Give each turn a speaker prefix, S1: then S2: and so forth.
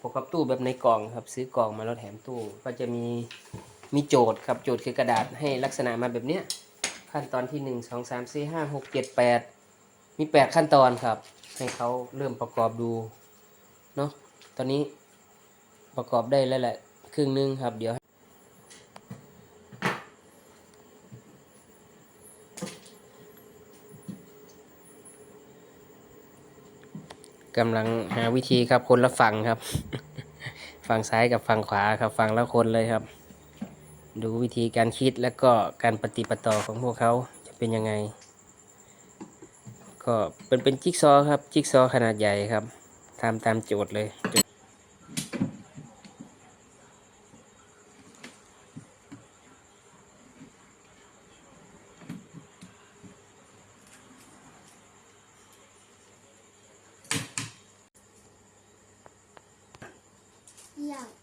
S1: พบกกับตู้แบบในกล่องครับ ซื้อกล่องมาแล้วแถมตู้ ก็จะมีมีโจทย์ครับโจทย์คือกระดาษให้ลักษณะมาแบบเนี้ยขั้นตอนที่หนึ่งสองสามสี่ห้าหกเจ็ดแปดมีแปดขั้นตอนครับ ให้เขาเริ่มประกอบดูเนาะตอนนี้ประกอบได้แล้วแหละ ครึ่งหนึงครับเดี๋ยว กำลังหาวิธีครับคนละฝั่งครับ ฝั่งซ้ายกับฝั่งขวาครับฝั่งละคนเลยครับ ดูวิธีการคิดและก็การปฏิปต่อของพวกเขาจะเป็นยังไง ก็เป็นเป็นจิ๊กซอครับจิ๊กซอขนาดใหญ่ครับทำตามโจทย์เลย
S2: Yeah.